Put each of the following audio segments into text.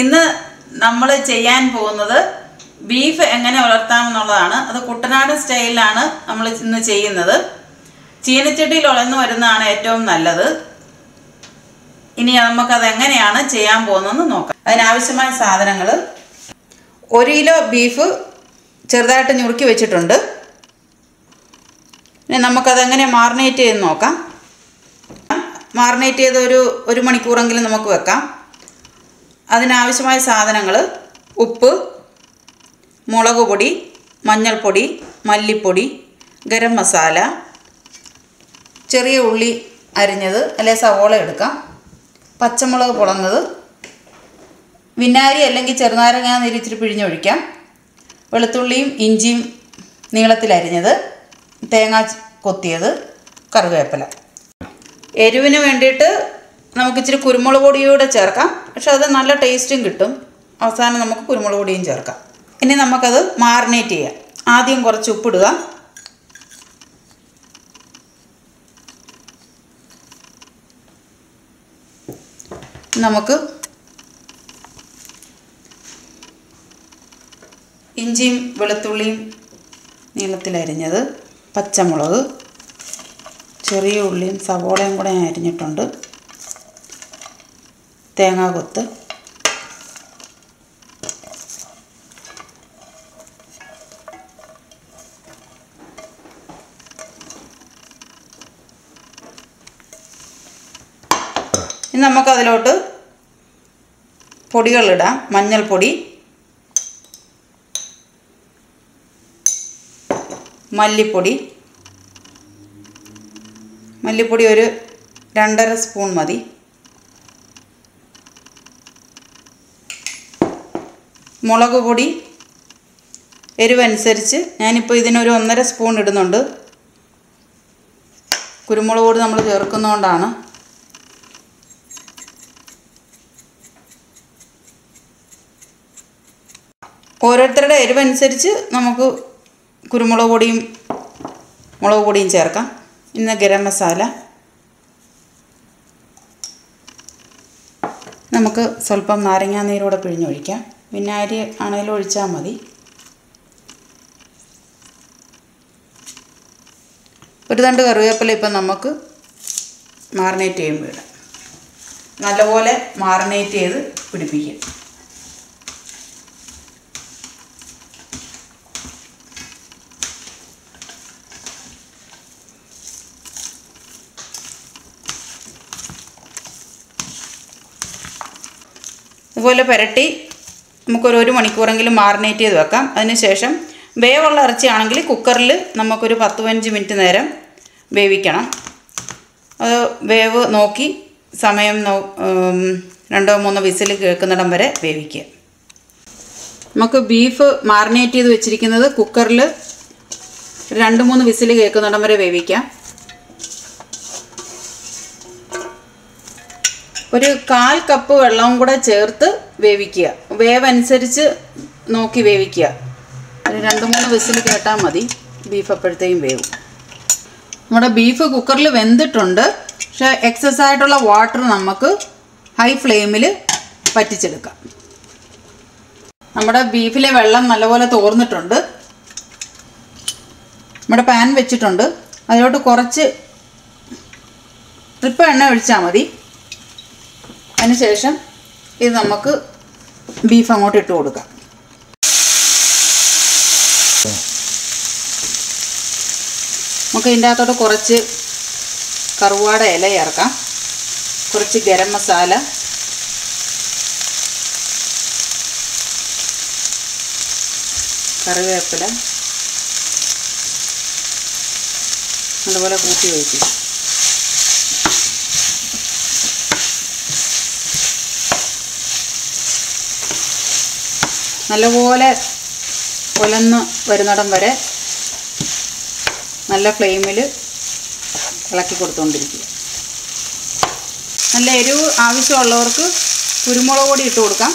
ഇന്ന് നമ്മൾ ചെയ്യാൻ പോകുന്നത് ബീഫ് എങ്ങനെ വളർത്താം എന്നുള്ളതാണ് അത് കുട്ടനാടൻ സ്റ്റൈലിലാണ് നമ്മൾ ഇന്ന് ചെയ്യുന്നത്. ചീനച്ചട്ടിയിൽ ഉളർന്നു വരുന്നതാണ് ഏറ്റവും നല്ലത്. ഇനി നമുക്കത് എങ്ങനെയാണ് ചെയ്യാൻ പോകുന്നതെന്ന് നോക്കാം. അതിനാവശ്യമായ സാധനങ്ങൾ ഒരു കിലോ ബീഫ് ചെറുതായിട്ട് ഞുറുക്കി വെച്ചിട്ടുണ്ട്. ഇനി നമുക്കതെങ്ങനെ മാറിനേറ്റ് ചെയ്ത് നോക്കാം. മാറിനേറ്റ് ചെയ്ത് ഒരു ഒരു മണിക്കൂറെങ്കിലും നമുക്ക് വെക്കാം. അതിനാവശ്യമായ സാധനങ്ങൾ ഉപ്പ് മുളക് പൊടി മഞ്ഞൾപ്പൊടി മല്ലിപ്പൊടി ഗരം മസാല ചെറിയ ഉള്ളി അരിഞ്ഞത് അല്ലെങ്കിൽ സവോള എടുക്കാം. പച്ചമുളക് പൊളന്നത്. വിനാരി അല്ലെങ്കിൽ ചെറുനാരങ്ങ നീര് ഇച്ചിരി പിഴിഞ്ഞൊഴിക്കാം. വെളുത്തുള്ളിയും ഇഞ്ചിയും നീളത്തിൽ അരിഞ്ഞത്. തേങ്ങ കൊത്തിയത് കറിവേപ്പില. എരിവിന് വേണ്ടിയിട്ട് നമുക്ക് ഇച്ചിരി കുരുമുളക് പൊടിയൂടെ ചേർക്കാം. പക്ഷെ അത് നല്ല ടേസ്റ്റും കിട്ടും. അവസാനം നമുക്ക് കുരുമുളക് പൊടിയും ചേർക്കാം. ഇനി നമുക്കത് മാറിനേറ്റ് ചെയ്യാം. ആദ്യം കുറച്ച് ഉപ്പിടുക. നമുക്ക് ഇഞ്ചിയും വെളുത്തുള്ളിയും നീളത്തിലരിഞ്ഞത് പച്ചമുളക് ചെറിയ ഉള്ളിയും സവോളയും കൂടെ ഞാൻ അരിഞ്ഞിട്ടുണ്ട്. തേങ്ങാ കൊത്ത് ഇനി നമുക്കതിലോട്ട് പൊടികളിടാം. മഞ്ഞൾപ്പൊടി മല്ലിപ്പൊടി. മല്ലിപ്പൊടി ഒരു രണ്ടര സ്പൂൺ മതി. മുളക് പൊടി എരിവനുസരിച്ച് ഞാനിപ്പോൾ ഇതിനൊരു ഒന്നര സ്പൂൺ ഇടുന്നുണ്ട്. കുരുമുളക് പൊടി നമ്മൾ ചേർക്കുന്നതുകൊണ്ടാണ് ഓരോരുത്തരുടെ എരിവനുസരിച്ച് നമുക്ക് കുരുമുളക് പൊടിയും മുളക് പൊടിയും ചേർക്കാം. ഇന്ന് ഗരം മസാല. നമുക്ക് സ്വല്പം നാരങ്ങാ നീരൂടെ പിഴിഞ്ഞൊഴിക്കാം. വിനാഗിരി ആണെങ്കിലും ഒഴിച്ചാൽ മതി. ഒരു തണ്ട് കറിവേപ്പില ഇപ്പം നമുക്ക് മാറിനേറ്റ് ചെയ്യുമ്പോൾ ഇടാം നല്ലപോലെ മാറിനേറ്റ് ചെയ്ത് പിടിപ്പിക്കും. ഇതുപോലെ പുരട്ടി നമുക്കൊരു ഒരു മണിക്കൂറെങ്കിലും മാറിനേറ്റ് ചെയ്ത് വെക്കാം. അതിനുശേഷം വേവുള്ള ഇറച്ചിയാണെങ്കിൽ കുക്കറിൽ നമുക്കൊരു പത്ത് പതിനഞ്ച് മിനിറ്റ് നേരം വേവിക്കണം. അത് വേവ് നോക്കി സമയം നോ രണ്ടോ മൂന്നോ വിസിൽ കേൾക്കുന്നിടം വരെ വേവിക്കുക. നമുക്ക് ബീഫ് മാറിനേറ്റ് ചെയ്ത് വെച്ചിരിക്കുന്നത് കുക്കറിൽ രണ്ട് മൂന്ന് വിസിൽ കേൾക്കുന്നിടം വരെ വേവിക്കാം. ഒരു കാൽ കപ്പ് വെള്ളവും കൂടെ ചേർത്ത് വേവിക്കുക. വേവ് അനുസരിച്ച് നോക്കി വേവിക്കുക. ഒരു രണ്ട് മൂന്ന് വിസിൽ കേട്ടാൽ മതി. ബീഫ് അപ്പോഴത്തേക്കും വേവും. നമ്മുടെ ബീഫ് കുക്കറിൽ വെന്തിട്ടുണ്ട്. പക്ഷെ എക്സസ് ആയിട്ടുള്ള വാട്ടർ നമുക്ക് ഹൈ ഫ്ലെയിമിൽ പറ്റിച്ചെടുക്കാം. നമ്മുടെ ബീഫിലെ വെള്ളം നല്ലപോലെ തോർന്നിട്ടുണ്ട്. നമ്മുടെ പാൻ വെച്ചിട്ടുണ്ട്. അതിലോട്ട് കുറച്ച് ട്രിപ്പ് എണ്ണ ഒഴിച്ചാൽ മതി. അതിനുശേഷം ഇത് നമുക്ക് ബീഫ് അങ്ങോട്ട് ഇട്ട് കൊടുക്കാം. നമുക്ക് ഇതിന്റെ അകത്തോട്ട് കുറച്ച് കറുവാട ഇല ചേർക്കാം. കുറച്ച് ഗരം മസാല. കറിവേപ്പില. അതുപോലെ കൂട്ടി വയ്ക്കും നല്ലപോലെ പുലന്ന് വരുന്നിടം വരെ നല്ല ഫ്ലെയിമിൽ ഇളക്കി കൊടുത്തുകൊണ്ടിരിക്കുക നല്ല എരിവ് ആവശ്യമുള്ളവർക്ക് കുരുമുളക് പൊടി ഇട്ട് കൊടുക്കാം.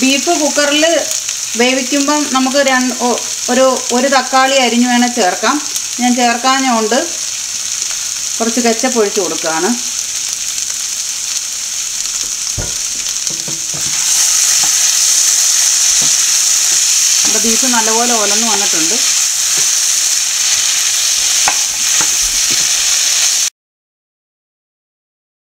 ബീഫ് കുക്കറിൽ വേവിക്കുമ്പം നമുക്ക് രണ്ട് ഒരു ഒരു തക്കാളി അരിഞ്ഞ് വേണേൽ ചേർക്കാം. ഞാൻ ചേർക്കാഞ്ഞുകൊണ്ട് കുറച്ച് കെച്ചപ്പ് ഒഴിച്ച് കൊടുക്കുകയാണ്. ഇവിടെ ബീഫ് നല്ലപോലെ ഒലന്ന് വന്നിട്ടുണ്ട്.